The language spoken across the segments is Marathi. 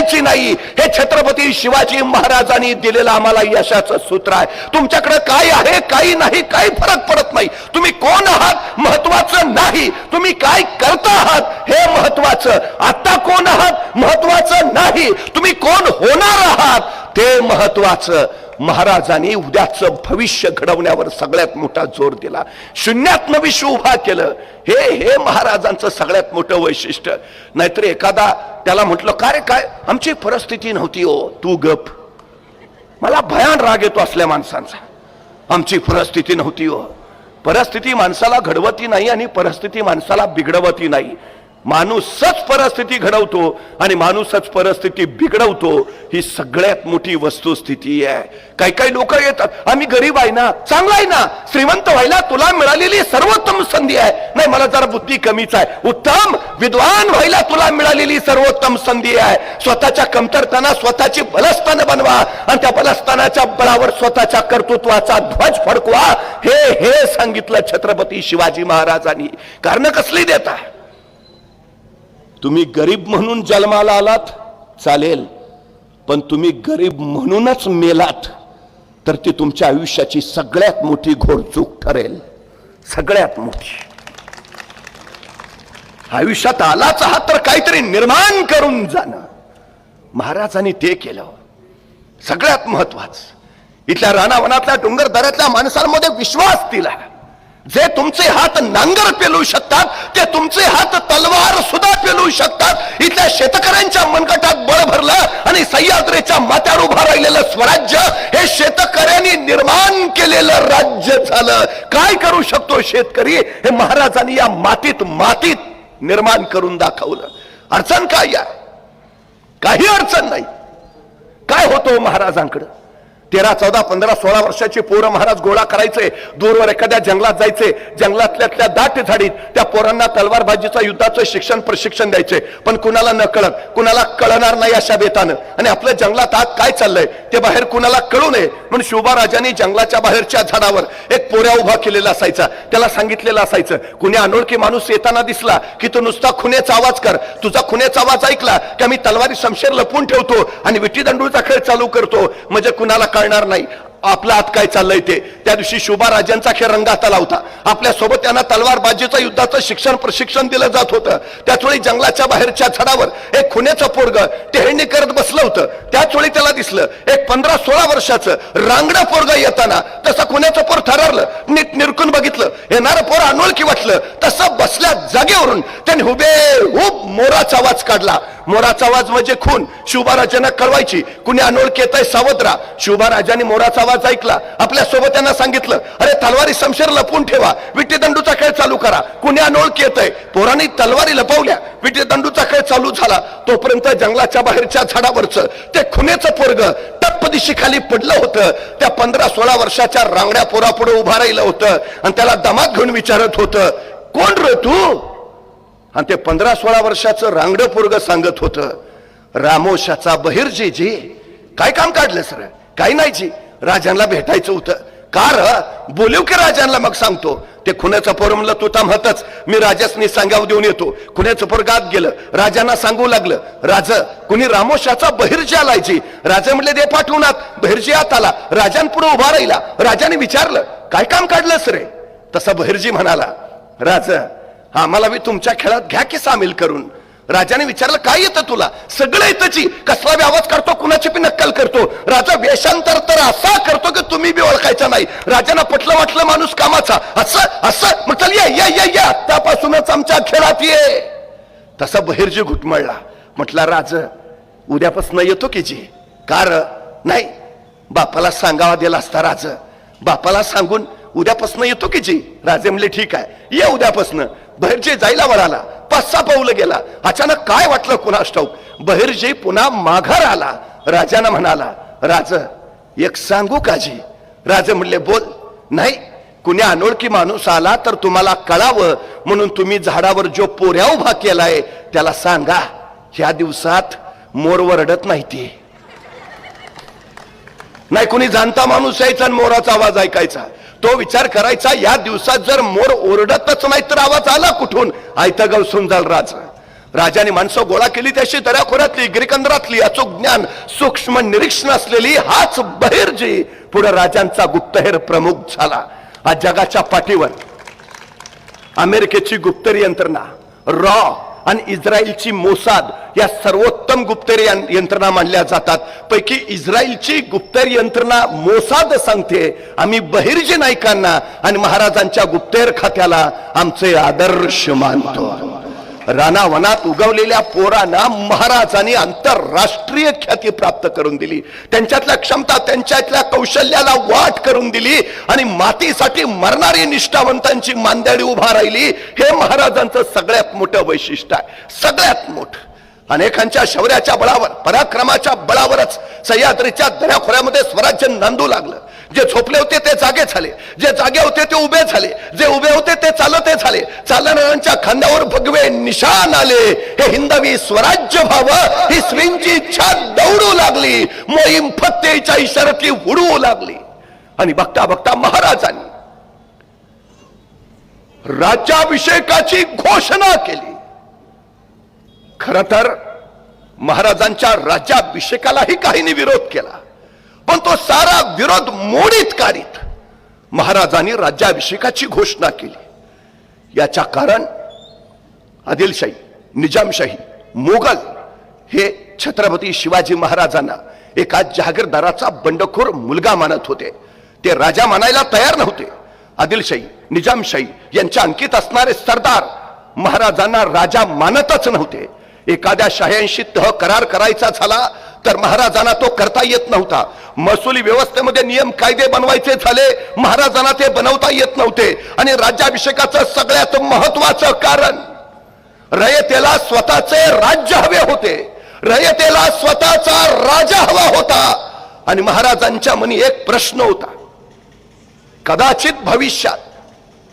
द्यायची नाही. हे छत्रपती शिवाजी महाराजांनी दिलेलं आम्हाला यशाचं सूत्र आहे. तुमच्याकडे काय आहे काही नाही काही फरक पडत नाही. तुम्ही कोण आहात महत्वाचं नाही. तुम्ही काय करता आहात हे महत्वाचं. आता कोण आहात महत्वाचं नाही. तुम्ही कोण होणार आहात ते महत्वाचं. महाराजांनी उद्याचं भविष्य घडवण्यावर सगळ्यात मोठा जोर दिला. शून्यात विश्व उभा केलं. हे हे महाराजांचं सगळ्यात मोठं वैशिष्ट्य. नाहीतर एखादा त्याला म्हटलं काय रे काय? आमची परिस्थिती नव्हती हो. तू गप. मला भयान राग येतो असल्या माणसांचा. आमची परिस्थिती नव्हती हो. परिस्थिती माणसाला घडवती नाही आणि परिस्थिती माणसाला बिघडवती नाही. माणूसच परिस्थिती घडवतो आणि माणूसच परिस्थिती बिघडवतो ही सगळ्यात मोठी वस्तुस्थिती आहे. काही काही लोक येतात आम्ही गरीब आहे ना चांगला आहे ना श्रीमंत व्हायला तुला मिळालेली सर्वोत्तम संधी आहे. नाही मला जरा बुद्धी कमीच आहे. उत्तम विद्वान व्हायला तुला मिळालेली सर्वोत्तम संधी आहे. स्वतःच्या कमतरताना स्वतःची बलस्थान बनवा आणि त्या बलस्थानाच्या बळावर स्वतःच्या कर्तृत्वाचा ध्वज फडकवा. हे हे सांगितलं छत्रपती शिवाजी महाराजांनी. कारण कसली देता तुम्ही गरीब म्हणून जन्माला आलात चालेल. पण तुम्ही गरीब म्हणूनच मेलात तर ती तुमच्या आयुष्याची सगळ्यात मोठी घोडचूक ठरेल. सगळ्यात मोठी. आयुष्यात आलाच आहात तर काहीतरी निर्माण करून जाणं. महाराजांनी ते केलं. सगळ्यात महत्वाचं इथल्या रानावनातल्या डोंगर दऱ्यातल्या माणसांमध्ये विश्वास दिला. जे तुमचे हात नांगर पेलू शकतात ते तुमचे हात तलवार सुद्धा पेलू शकतात. इथल्या शेतकऱ्यांच्या मनगटात बळ भरलं आणि सह्याद्रीच्या माथ्यावर उभं राहिलेलं स्वराज्य हे शेतकऱ्यांनी निर्माण केलेलं राज्य झालं. काय करू शकतो शेतकरी? हे महाराजांनी या मातीत मातीत निर्माण करून दाखवलं. अडचण काय या? काही अडचण नाही. काय होतो महाराजांकडं? तेरा चौदा पंधरा सोळा वर्षाची पोरं महाराज गोळा करायचे. दूरवर एखाद्या जंगलात जायचे. जंगलातल्या दाट झाडीत त्या पोरांना तलवारबाजीचं युद्धाचं शिक्षण प्रशिक्षण द्यायचे. पण कुणाला न कळत कुणाला कळणार नाही अशा बेतानं. आणि आपल्या जंगलात आत काय चाललंय ते बाहेर कुणाला कळू नये. म्हणून शिवबा जंगलाच्या बाहेरच्या झाडावर एक पोऱ्या उभा केलेला असायचा. त्याला सांगितलेलं असायचं कुणी अनोळखी माणूस येताना दिसला की तो नुसता खुनेचा आवाज कर. तुझा खुनेचा आवाज ऐकला की आम्ही तलवारी शमशेर लपून ठेवतो आणि विटी दंडूचा खेळ चालू करतो. म्हणजे कुणाला कळणार नाही. आपला आत काय चाललंय ते? त्या दिवशी शुभा राजांचा खेळ रंगात आला होता. आपल्यासोबत त्यांना तलवारबाजीचं युद्धाचं शिक्षण प्रशिक्षण दिलं जात होतं. त्याच वेळी जंगलाच्या बाहेरच्या झाडावर एक खुन्याचं पोरग टेहळणी करत बसलं होतं. त्याच वेळी त्याला दिसलं एक पंधरा सोळा वर्षाचं रांगडं पोरग येताना तसं खुन्याचं पोर ठरवलं नीट निरकून बघितलं. येणारं पोर अनोळखी वाटलं. तसं बसल्या जागेवरून त्याने हुबे हुब मोराचा आवाज काढला. मोराचा आवाज म्हणजे खून. शिवबाराजांना कळवायची. कुणी अनोळख येत आहे सावत्रा शिवबाराजांनी मोराचा आवाज ऐकला. आपल्यासोबत त्यांना सांगितलं अरे तलवारी समशेर लपून ठेवा. विटीदंडूचा खेळ चालू करा. कुणी अनोळख येत आहे पोरांनी तलवारी लपवल्या. विटीदंडूचा खेळ चालू झाला. तोपर्यंत जंगलाच्या बाहेरच्या झाडावरचं ते खुनेचं पोरग टप्प खाली पडलं होतं. त्या पंधरा सोळा वर्षाच्या रांगड्या पोरापुढे उभा राहिलं होतं. आणि त्याला दमात घेऊन विचारत होतं कोण रे तू? आणि ते पंधरा सोळा वर्षाचं रांगडं पोरग सांगत होतं रामोशाचा बहिर्जी जी काय काम काढलं सर? काही नाही जी. राजांना भेटायचं होतं. कार बोलव की राजांना मग सांगतो. ते खुण्याचं पोर म्हणलं तू थांबतच मी राजासनी सांगाव देऊन येतो. खुण्याचं पोर गात गेलं. राजांना सांगू लागलं राज कुणी रामोशाचा बहिर्जी आलायची राजा म्हटले दे पाठवूनात बहिर्जी आत आला. राजांपुढे उभा राहिला. राजाने विचारलं काय काम काढलंस रे तसा बहिर्जी म्हणाला राज आम्हाला मी तुमच्या खेळात घ्या की सामील करून. राजाने विचारलं काय येतं तुला? सगळं येतची कसला बी आवाज करतो कुणाची बी नक्कल करतो. राजा वेषांतर तर असा करतो की तुम्ही बी ओळखायचा नाही. राजांना पटलं वाटलं माणूस कामाचा. असं असं. मग चल या या या या. आत्तापासूनच आमच्या खेळात ये. तसा बहिर्जी घुटमळला. म्हटला राज उद्यापासून येतो की जी? कार नाही. बापाला सांगावा दिला असता राज. बापाला सांगून उद्यापासून येतो की जी? राजे म्हणले ठीक आहे. ये उद्यापासून. बहिरजे जायला वळाला पाच सहा पाऊल गेला. अचानक काय वाटलं कुणास ठाऊक बहिर्जी पुन्हा माघार आला. राजानं म्हणाला राज एक सांगू काजी राजे म्हणले बोल. नाही कुणी अनोळखी माणूस आला तर तुम्हाला कळावं. म्हणून तुम्ही झाडावर जो पोऱ्या उभा केलाय त्याला सांगा. ह्या दिवसात मोर वरडत नाही ती. नाही कुणी जाणता माणूस यायचा आणि मोराचा आवाज ऐकायचा. तो विचार करायचा या दिवसात जर मोर ओरडतच नाही तर आवाज आला कुठून? आयत गवसून राज. राजाने माणसं गोळा केली त्याशी दऱ्याखोऱ्यातली गिरिकंदरातली अचूक ज्ञान सूक्ष्म निरीक्षण असलेली हाच बहिर्जी. पुढे राजांचा गुप्तहेर प्रमुख झाला. आज जगाच्या पाठीवर. अमेरिकेची गुप्तरी यंत्रणा रॉ. आणि इस्रायलची मोसाद या सर्वोत्तम गुप्तरी यंत्रणा मानल्या जातात. पैकी इस्रायलची गुप्तरी यंत्रणा मोसाद सांगते आम्ही बहिर्जी नायकांना आणि महाराजांच्या गुप्तेर खात्याला आमचे आदर्श मानतो. रानावनात उगवलेल्या पोरांना महाराजांनी आंतरराष्ट्रीय ख्याती प्राप्त करून दिली. त्यांच्यातल्या क्षमता त्यांच्यातल्या कौशल्याला वाट करून दिली आणि मातीसाठी मरणारी निष्ठावंतांची मांदळी उभा राहिली. हे महाराजांचं सगळ्यात मोठं वैशिष्ट्य आहे. सगळ्यात मोठं. अनेकांच्या शौर्याच्या बळावर पराक्रमाच्या बळावरच सह्याद्रीच्या दऱ्याखोऱ्यामध्ये स्वराज्य नांदू लागलं. जे झोपले होते ते जागे झाले. जे जागे होते ते उभे झाले. जे उभे होते ते चालते झाले. चालणाऱ्यांच्या खांद्यावर भगवे निशान आले. हे हिंदवी स्वराज्य व्हावं ही स्त्रींची इच्छा दौडू लागली. मोहीम फत्तेच्या इशारती उडवू लागली. आणि बघता बघता महाराजांनी राज्याभिषेकाची घोषणा केली. खर तर महाराजांच्या राज्याभिषेकालाही काहींनी विरोध केला. पण तो सारा विरोध मोडीत काढीत महाराजांनी राज्याभिषेकाची घोषणा केली. याच्या कारण आदिलशाही निजामशाही मोगल हे छत्रपती शिवाजी महाराजांना एका जहागीरदाराचा बंडखोर मुलगा मानत होते. ते राजा मानायला तयार नव्हते. आदिलशाही निजामशाही यांच्या अंकित असणारे सरदार महाराजांना राजा मानतच नव्हते. एखाद्या शाह्यांशी तह करार करायचा झाला तर महाराजांना तो करता येत नव्हता. महसुली व्यवस्थेमध्ये नियम कायदे बनवायचे झाले महाराजांना ते बनवता येत नव्हते. आणि राज्याभिषेकाचं सगळ्यात महत्वाचं कारण रयतेला स्वतःचे राज्य हवे होते. रयतेला स्वतःचा राजा हवा होता. आणि महाराजांच्या मनी एक प्रश्न होता. कदाचित भविष्यात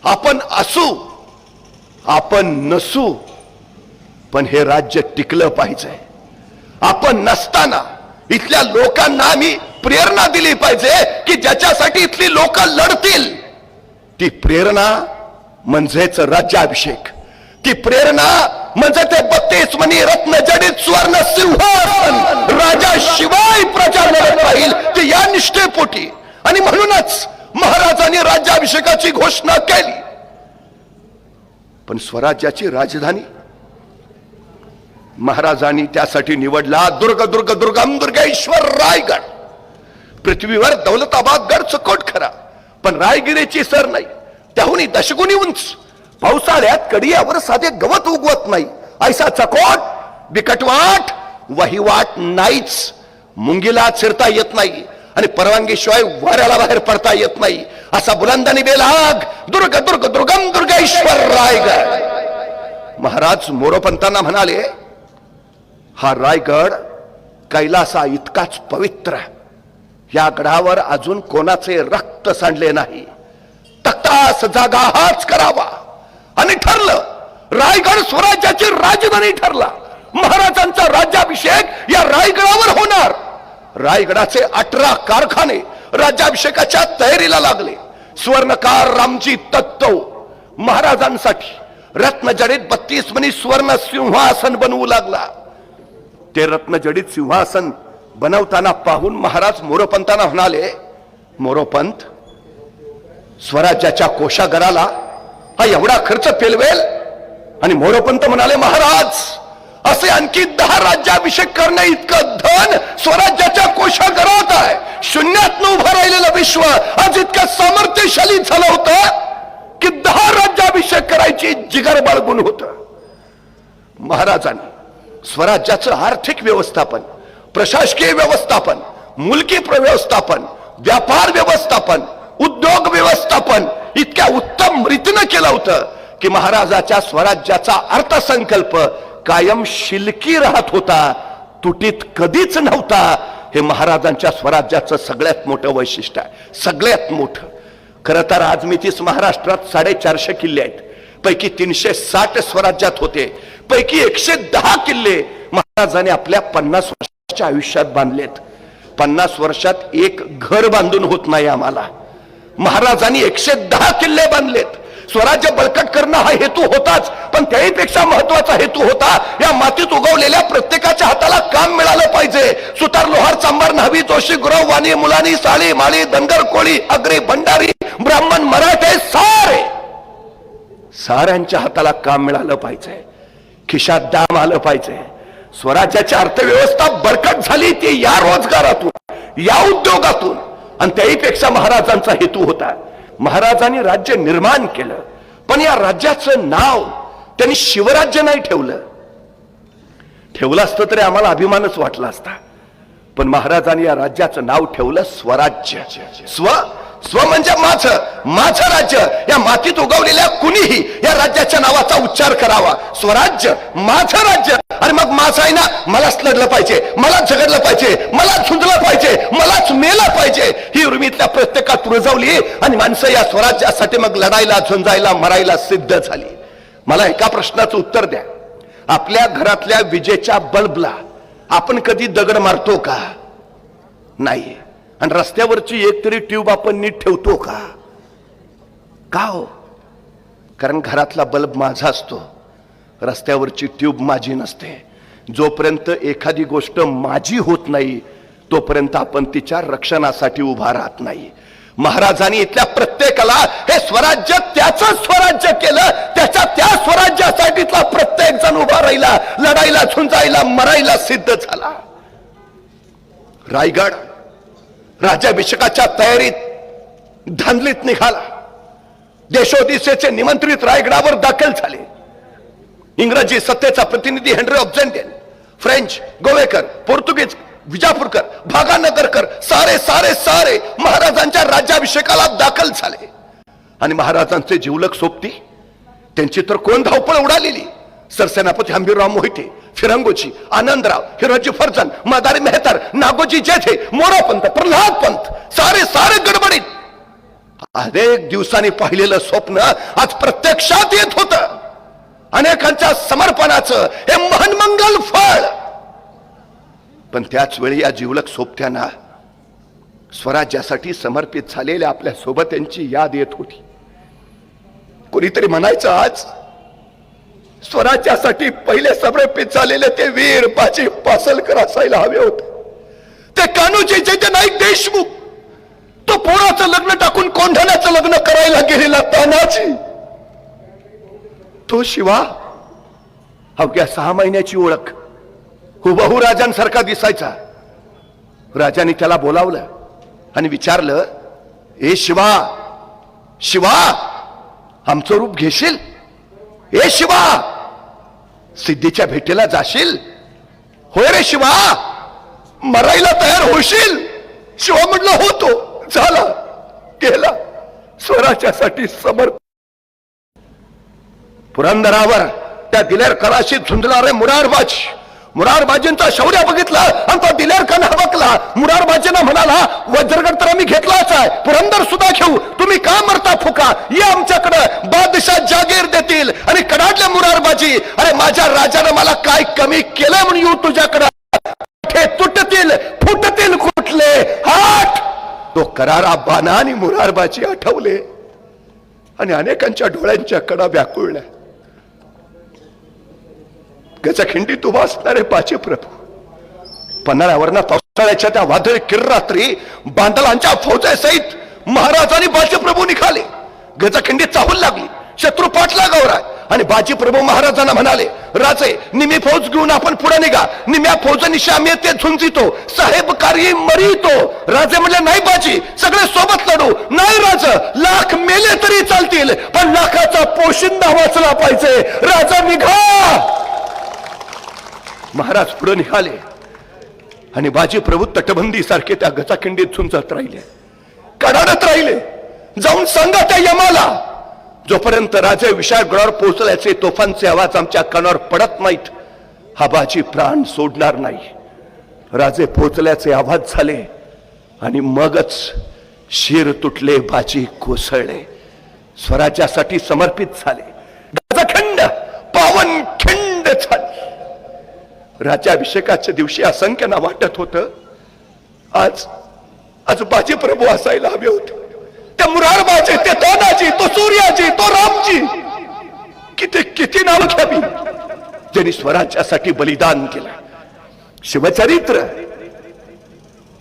आपण असू आपण नसू पण हे राज्य टिकलं पाहिजे. आपण नसताना इथल्या लोकांना आम्ही प्रेरणा दिली पाहिजे की ज्याच्यासाठी इथली लोक लढतील. ती प्रेरणा म्हणजेच राज्याभिषेक. ती प्रेरणा म्हणजे ते बत्तीस मनी रत्न जडित सुवर्ण सिंहासन राजाशिवाय प्रजा लढत राहील. ते या निष्ठेपोटी. आणि म्हणूनच महाराजांनी राज्याभिषेकाची घोषणा केली. पण स्वराज्याची राजधानी महाराजांनी त्यासाठी निवडला दुर्ग दुर्ग दुर्गम दुर्गेश्वर रायगड. पृथ्वीवर दौलताबाद गड चकोट खरा पण रायगिरीची सर नाही. त्याहूनही दशगुणी उंच. पावसाळ्यात कडियावर साधे गवत उगवत नाही. ऐसा चकोट बिकटवाट वहिवाट नाहीच. मुंगीला चिरता येत नाही आणि परवानगीशिवाय वाऱ्याला बाहेर पडता येत नाही. असा बुलंदानी बेलाग दुर्ग दुर्ग दुर्गम दुर्गेश्वर रायगड. महाराज मोरोपंतांना म्हणाले हा रायगड कैलासा इतकाच पवित्र. या गडावर अजून कोणाचे रक्त सांडले नाही. तक्तास जागा हाच करावा. आणि ठरलं रायगड स्वराज्याची राजधानी ठरला. महाराजांचा राज्याभिषेक या रायगडावर होणार. रायगडाचे अठरा कारखाने राज्याभिषेकाच्या तयारीला लागले. स्वर्णकार रामजी तत्तो महाराजांसाठी रत्नजडित बत्तीस मनी स्वर्ण सिंहासन बनवू लागला. ते रत्नजडित सिंहासन बनवताना पाहून महाराज मोरोपंतांना म्हणाले मोरोपंत स्वराज्याच्या कोशागराला हा एवढा खर्च पेलवेल? आणि मोरोपंत म्हणाले महाराज असे आणखी दहा राज्याभिषेक करणे इतकं धन स्वराज्याच्या कोशागरात आहे. शून्यात उभं राहिलेलं विश्व आज इतकं सामर्थ्यशाली झालं होतं की दहा राज्याभिषेक करायची जिगर बाळगून होत. महाराजांनी स्वराज्याचं आर्थिक व्यवस्थापन प्रशासकीय व्यवस्थापन मुलकी व्यवस्थापन व्यापार व्यवस्थापन उद्योग व्यवस्थापन इतक्या उत्तम रीतीनं केलं होतं की महाराजाच्या स्वराज्याचा अर्थसंकल्प कायम शिलकी राहत होता तुटीत कधीच नव्हता. हे महाराजांच्या स्वराज्याचं सगळ्यात मोठं वैशिष्ट्य आहे सगळ्यात मोठं. खरं तर आज मी तीस महाराष्ट्रात साडेचारशे किल्ले आहेत. पैकी तीनशे साठ स्वराज्यात होते. पैकी एकशे दहा किल्ले महाराजांनी आपल्या पन्नास वर्षाच्या आयुष्यात बांधलेत. पन्नास वर्षात एक घर बांधून होत नाही आम्हाला. महाराजांनी एकशे दहा किल्ले बांधलेत. स्वराज्य बळकट करणं हा हेतू होताच पण त्याहीपेक्षा महत्त्वाचा हेतू होता या मातीत उगवलेल्या प्रत्येकाच्या हाताला काम मिळालं पाहिजे. सुतार लोहार चांबार न्हावी जोशी गुरव वाणी मुलानी साळी माळी धनगर कोळी अग्री भंडारी ब्राह्मण मराठे सारे! साऱ्यांच्या हाताला काम मिळालं पाहिजे. खिशात दाम आलं पाहिजे. स्वराज्याची अर्थव्यवस्था बळकट झाली ती या रोजगारातून या उद्योगातून. आणि त्याहीपेक्षा महाराजांचा हेतू होता. महाराजांनी राज्य निर्माण केलं. पण या राज्याचं नाव त्यांनी शिवराज्य नाही ठेवलं. ठेवलं असतं तरी आम्हाला अभिमानच वाटला असता. पण महाराजांनी या राज्याचं नाव ठेवलं स्वराज्य. स्व स्व म्हणजे माझं माझं राज्य. या मातीत उगवलेल्या कुणीही या राज्याच्या नावाचा उच्चार करावा. स्वराज्य माझं राज्य. आणि मग माझं आहे ना मलाच लढलं पाहिजे मलाच झगडलं पाहिजे मलाच झुंजलं पाहिजे मलाच मेलं पाहिजे. ही उर्मीतल्या प्रत्येकात रुजवली आणि माणसं या स्वराज्यासाठी मग लढायला झुंजायला मरायला सिद्ध झाली. मला एका प्रश्नाचं उत्तर द्या. आपल्या घरातल्या विजेच्या बल्बला आपण कधी दगड मारतो का? नाही. आणि रस्त्यावरची एक तरी ट्यूब आपण नीट ठेवतो का? का हो? कारण घरातला बल्ब माझा असतो. रस्त्यावरची ट्यूब माझी नसते. जोपर्यंत एखादी गोष्ट माझी होत नाही तोपर्यंत आपण तिच्या रक्षणासाठी उभा राहत नाही. महाराजांनी इथल्या प्रत्येकाला हे स्वराज्य त्याच स्वराज्य केलं. त्याच्या त्या स्वराज्यासाठीचा प्रत्येक जण उभा राहिला लढाईला झुंजायला मरायला सिद्ध झाला. रायगड राज्याभिषेकाच्या तयारीत धांदलीत निघाला. देशोदिशेचे निमंत्रित रायगडावर दाखल झाले. इंग्रजी सत्तेचा प्रतिनिधी हेनरी ऑब्झेंटेन फ्रेंच गोवेकर पोर्तुगीज विजापूरकर भागानगरकर सारे सारे सारे महाराजांच्या राज्याभिषेकाला दाखल झाले. आणि महाराजांचे जीवलक सोबती त्यांची तर कोण धावपळ उडालेली? सरसेनापती हंबीरराव मोहिते फिरंगोजी आनंदराव हिरोजी फर्जन मदारी मेहतर नागोजी जेथे मोरापंत प्रल्हाद पंत सारे सारे गडबडीत. अनेक दिवसांनी पाहिलेलं स्वप्न आज प्रत्यक्षात येत होत. अनेकांच्या समर्पणाचं हे महनमंगल फळ. पण त्याच वेळी या जीवलक सोबत्यांना स्वराज्यासाठी समर्पित झालेल्या आपल्या सोबत्यांची याद येत होती. कोणीतरी म्हणायचं आज स्वराज्यासाठी पहिले समर्पित झालेले ते वीर बाजी पासलकर असायला हवे होते. ते कान्होजी जय नाईक देशमुख तो पोराचं लग्न टाकून कोंढाण्याचं लग्न करायला गेलेला तानाजी. तो शिवा अवघ्या सहा महिन्याची ओळख हुबहू राजांसारखा दिसायचा. राजाने त्याला बोलावलं आणि विचारलं ए शिवा शिवा आमचं रूप घेशील? ए शिवा सिद्धीच्या भेटीला जाशील? होय रे शिवा मरायला तयार होशील. शिवा म्हटलं होतो झाला गेला स्वराज्यासाठी समर्थ पुरंदरावर त्या दिलेर कलाशी झुंजणारे मुरारबाजी मुरारबाजींचा शौर्य बघितला आणि तो दिलेर कन हवकला. मुरारबाजींना म्हणाला वज्रगड तर आम्ही घेतलाच आहे. पुरंदर सुद्धा घेऊ. तुम्ही का मरता फुका? ये आमच्याकडं. बादशाह जागीर देतील. आणि कडाडले मुरारबाजी अरे माझ्या राजानं मला काय कमी केलं म्हणून येऊ तुझ्याकडं? हे तुटतील फुटतील कुठले? हाट. तो करारा बाना आणि मुरारबाजी आठवले आणि अनेकांच्या डोळ्यांच्या कडा व्याकुळल्या गजखिंडीत उभा असणारे पाचे प्रभू. पन्हाळ्यावरनं पावसाळ्याच्या त्या वादळी किर्रात्री बांधलांच्या फौजेसहित महाराज महाराजांनी बाजीप्रभू निघाले. गजखिंडी चाहूल लागली. शत्रू पाठला गौराय आणि बाजीप्रभू महाराजांना म्हणाले राजे निमी फौज घेऊन आपण पुढे निघा. निम्या फौजनिशी आम्ही ते झुंजितो. साहेब कार्य मरितो. राजे म्हणले नाही बाजी सगळे सोबत लढू. नाही राज लाख मेले तरी चालतील पण लाखाचा पोशिंदा वाचला पाहिजे. राजा निघा. महाराज पुढे निघाले. आणि बाजी प्रभू तटबंदी सारखे त्या गचाखिंडीत झुंजत राहिले. कडाडत राहिले. जाऊन सांगा त्या यमाला. जोपर्यंत राजे विशाळगडावर पोहोचल्याचे तोफांचे आवाज आमच्या कानावर पडत नाहीत हा बाजी प्राण सोडणार नाही. राजे पोहोचल्याचे आवाज झाले आणि मगच शिर तुटले बाजी कोसळले. स्वराज्यासाठी समर्पित झाले गजखंड पावन खिंड झाली राज्याभिषेकाच्या दिवशी असंख्यांना वाटत होत. आज आज बाजी प्रभू असायला हवे होते. त्या मुरारबाचे ते तानाजी तो सूर्याजी तो रामजी. किती किती नाव घ्यावी? ज्यांनी स्वराज्यासाठी बलिदान केलं. शिवचरित्र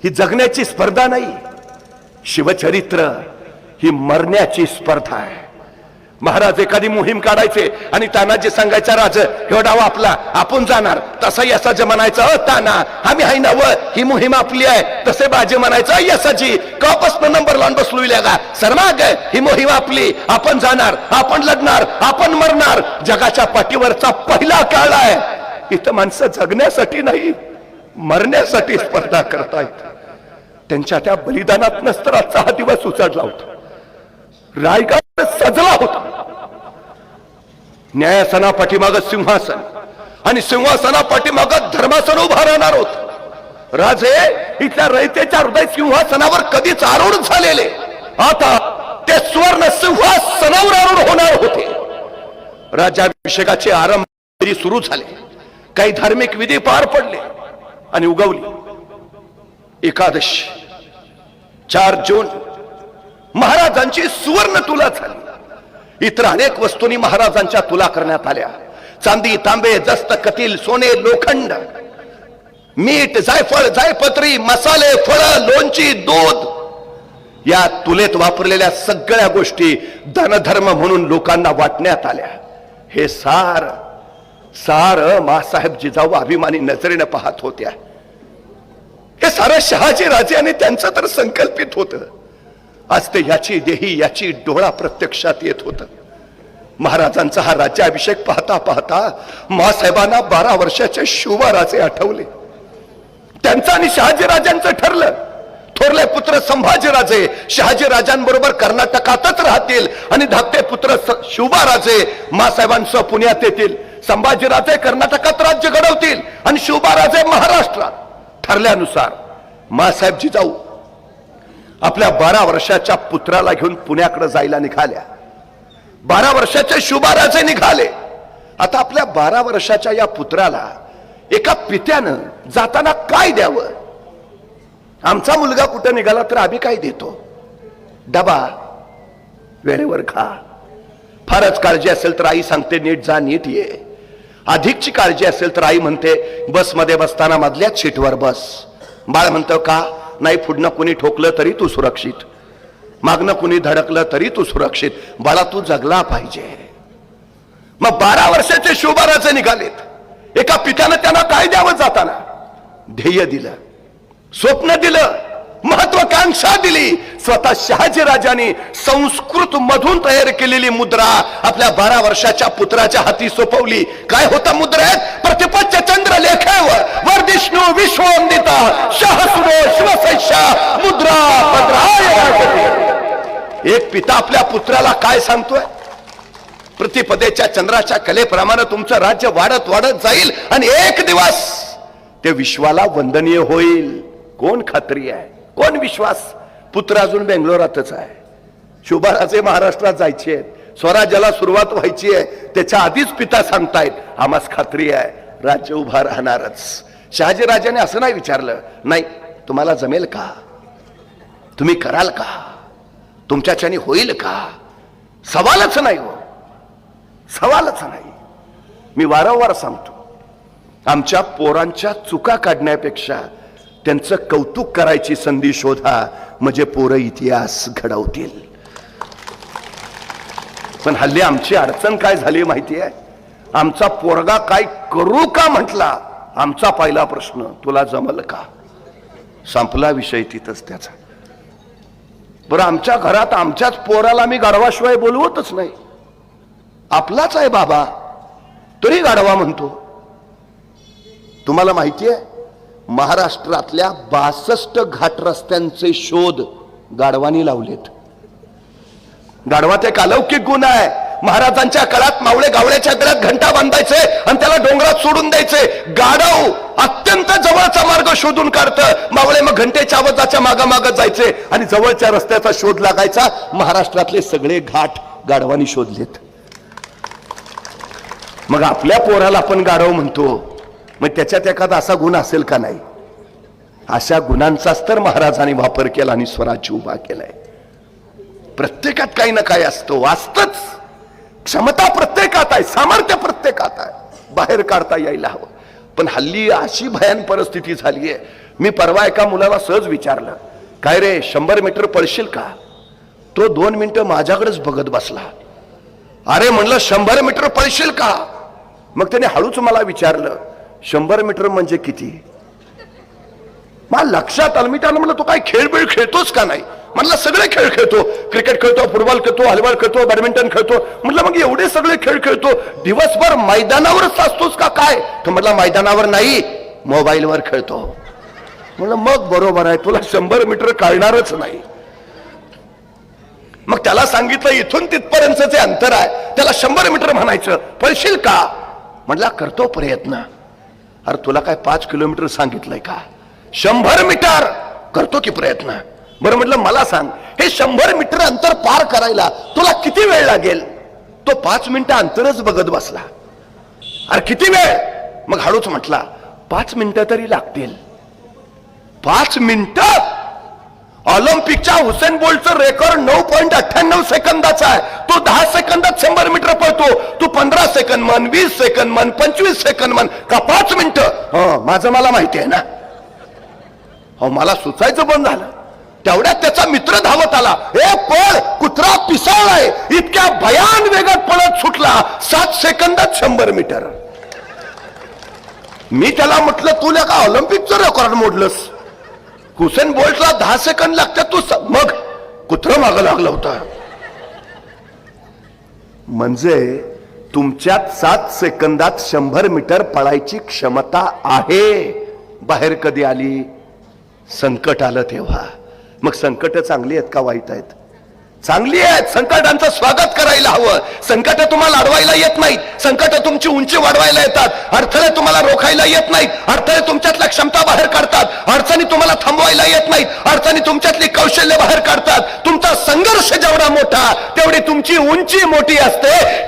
ही जगण्याची स्पर्धा नाही. शिवचरित्र ही मरण्याची स्पर्धा आहे. महाराज एखादी मोहीम काढायचे आणि तानाजी सांगायचा राज ह्यो डाव आपला आपण जाणार. तसाही असं म्हणायचं अ ताना आम्ही हाय ना व ही मोहीम आपली आहे. तसे बाजे म्हणायचं यसाजी कपासून नंबर लावून बसलो का सरमाग ही मोहीम आपली आपण जाणार आपण लढणार आपण मरणार जगाच्या पाठीवरचा पहिला काळ आहे. इथं माणसं जगण्यासाठी नाही मरण्यासाठी स्पर्धा करतायत. त्यांच्या त्या बलिदानात नसतर आजचा हा दिवस उचडला होता. रायगड सजला होता. न्यायासना पाठीमाग सिंहासन. आणि सिंहासना पाठीमाग धर्मासन उभा राहणार होत. राजे इथल्या रयतेच्या हृदय सिंहासनावर कधीच आरूढ झालेले. आता ते सुवर्ण सिंहासनावर आरूढ होणार होते. राज्याभिषेकाचे आरंभ सुरू झाले. काही धार्मिक विधी पार पडले आणि उगवली. एकादशी चार जून. महाराजांची सुवर्ण तुला झाली. इतर अनेक वस्तूंनी महाराजांच्या तुला करण्यात आल्या. चांदी तांबे जस्त कतील सोने लोखंड मीठ जायफळ जायपत्री मसाले फळ लोणची दूध या तुलेत वापरलेल्या सगळ्या गोष्टी धनधर्म म्हणून लोकांना वाटण्यात आल्या. हे सार सार मासाहेब जिजाऊ अभिमानी नजरेनं पाहत होत्या. हे सारं शहाजी राजे आणि त्यांचं तर संकल्पित होतं. आज ते याची देही याची डोळा प्रत्यक्षात येत होत. महाराजांचा हा राज्याभिषेक पाहता पाहता महासाहेबांना बारा वर्षाचे शिवराजे आठवले. त्यांचं आणि शहाजीराजांचं ठरलं. थोरले पुत्र संभाजीराजे शहाजीराजांबरोबर कर्नाटकातच राहतील आणि धाकटे पुत्र स- शिवबाराजे मासाहेबांसह पुण्यात येतील. संभाजीराजे कर्नाटकात राज्य घडवतील आणि शिवबाराजे महाराष्ट्रात. ठरल्यानुसार मासाहेबजी जाऊ. आपल्या बारा वर्षाच्या पुत्राला घेऊन पुण्याकडे जायला निघाल्या. बारा वर्षाचे शुभाराचे निघाले. आता आपल्या बारा वर्षाच्या या पुत्राला एका पित्यानं जाताना काय द्यावं? आमचा मुलगा कुठं निघाला तर आम्ही काय देतो? डबा वेळेवर खा. फारच काळजी असेल तर आई सांगते नीट जा नीट ये. अधिकची काळजी असेल तर आई म्हणते बसमध्ये बसताना मधल्याच सीटवर बस. बाळ म्हणतो का? नाही पुढनं कुणी ठोकलं तरी तू सुरक्षित. मागणं कुणी धडकलं तरी तू सुरक्षित. बाळा तू जगला पाहिजे. मग बारा वर्षाचे शिवबाराचे निघालेत. एका पित्यानं त्यांना काय द्यावं जाताना ध्येय दिलं स्वप्न दिलं महत्वाकांक्षा दिली. स्वतः शहाजी राजांनी संस्कृत मधून तयार केलेली मुद्रा आपल्या बारा वर्षाच्या पुत्राच्या हाती सोपवली. काय होता मुद्रेत? प्रतिपच्च चंद्र लेखावर. वर विष्णू विश्व सहस्रो शिवसैषा मुद्रा भद्राय एक पिता आपल्या पुत्राला काय सांगतोय? प्रतिपदेच्या चंद्राच्या कलेप्रमाणे तुमचं राज्य वाढत वाढत जाईल आणि एक दिवस ते विश्वाला वंदनीय होईल. कोण खात्री आहे? कोण विश्वास? पुत्र अजून बेंगलोरातच आहे. शुभाराजे महाराष्ट्रात जायचे आहेत. स्वराज्याला सुरुवात व्हायची आहे. त्याच्या आधीच पिता सांगतायत आम्हास खात्री आहे राज्य उभा राहणारच. शहाजीराजाने असं नाही विचारलं. नाही तुम्हाला जमेल का? तुम्ही कराल का? तुमच्याच्याने होईल का? सवालच नाही हो. सवालच नाही. मी वारंवार सांगतो आमच्या पोरांच्या चुका काढण्यापेक्षा त्यांचं कौतुक करायची संधी शोधा म्हणजे पोरं इतिहास घडवतील. पण हल्ली आमची अडचण काय झाली माहिती आहे आमचा पोरगा काय करू का म्हटला? आमचा पहिला प्रश्न तुला जमल का? संपला विषय तिथंच त्याचा. बरं आमच्या घरात आमच्याच पोराला मी गाढवाशिवाय बोलवतच नाही. आपलाच आहे बाबा. तरी गाढवा म्हणतो. तुम्हाला माहिती आहे महाराष्ट्रातल्या बासष्ट घाट रस्त्यांचे शोध गाढवानी लावलेत. गाढवात एक अलौकिक गुण आहे. महाराजांच्या काळात मावळे गावळ्याच्या गळ्यात घंटा बांधायचे आणि त्याला डोंगरात सोडून द्यायचे. गाढव अत्यंत जवळचा मार्ग शोधून काढतं. मावळे मग घंटेच्या आवाजाच्या मागामाग जायचे आणि जवळच्या रस्त्याचा शोध लागायचा. महाराष्ट्रातले सगळे घाट गाढवानी शोधलेत. मग आपल्या पोराला आपण गाढव म्हणतो. मग त्याच्यात एखादा असा गुण असेल का नाही? अशा गुणांचाच तर महाराजांनी वापर केला आणि स्वराज्य उभा केलाय. प्रत्येकात काही ना काही असतो. वाचतच. क्षमता प्रत्येकात आहे सामर्थ्य प्रत्येकात आहे. बाहेर काढता यायला हवं. पण हल्ली अशी भयान परिस्थिती झाली आहे मी परवा एका मुलाला सहज विचारलं काय रे शंभर मीटर पळशील का? तो दोन मिनिटं माझ्याकडेच बघत बसला. अरे म्हणलं शंभर मीटर पळशील का? मग त्याने हळूच मला विचारलं शंभर मीटर म्हणजे किती? मला लक्षात आलं. मी त्याला म्हणलं तू काय खेळ बिळ खेळतोस का नाही? म्हटलं सगळे खेळ खेळतो. क्रिकेट खेळतो फुटबॉल खेळतो हॉलीबॉल खेळतो बॅडमिंटन खेळतो. म्हटलं मग एवढे सगळे खेळ खेळतो. दिवसभर मैदानावरच असतोस का काय? तो म्हटलं मैदानावर नाही मोबाईलवर खेळतो. म्हणलं मग बरोबर आहे तुला शंभर मीटर काढणारच नाही. मग त्याला सांगितलं इथून तिथपर्यंत जे अंतर आहे. त्याला शंभर मीटर म्हणायचं पळशील का? म्हटला करतो प्रयत्न. अरे तुला काय पाच किलोमीटर सांगितलंय का? शंभर मीटर करतो की प्रयत्न? बरं म्हटलं मला सांग हे शंभर मीटर अंतर पार करायला तुला किती वेळ लागेल? तो पाच मिनिटं अंतरच बघत बसला. अरे किती वेळ? मग हळूच म्हटला पाच मिनिटं तरी लागतील. पाच मिनिटं? ऑलिम्पिकच्या हुसेन बोल्टचं रेकॉर्ड नऊ पॉईंट अठ्ठ्याण्णव सेकंदाचा आहे. तो दहा सेकंदात शंभर मीटर पळतो. तू पंधरा सेकंद मन वीस सेकंद मन पंचवीस सेकंद मन का पाच मिनिटं? माझं मला माहिती आहे ना. हो मला सुचायचं बंद झालं. तेवढ्यात त्याचा मित्र धावत आला. ए पळ कुत्रा पिसाळलाय इतक्या भयान वेगात पळत सुटला. सात सेकंदात शंभर मीटर. मी त्याला म्हटलं तुला का ऑलिम्पिकचं रेकॉर्ड मोडलंस. हुसेन बोल्टला दहा सेकंद लागतात तू मग कुत्र मागं लागलं होतं. म्हणजे तुमच्यात सात सेकंदात शंभर मीटर पळायची क्षमता आहे. बाहेर कधी आली? संकट आलं तेव्हा. मग संकट चांगली आहेत का वाईट आहेत? चांगली आहेत. संकटांचं स्वागत करायला हवं. संकट तुम्हाला अडवायला येत नाहीत. संकट तुमची उंची वाढवायला येतात. अडथळे तुम्हाला रोखायला येत नाहीत. अडथळे तुमच्यातल्या क्षमता बाहेर काढतात. अडचणी तुम्हाला थांबवायला येत नाहीत. अडचणी तुमच्यातली कौशल्य बाहेर काढतात. तुमचा संघर्ष जेवढा मोठा तेवढी तुमची उंची मोठी असते.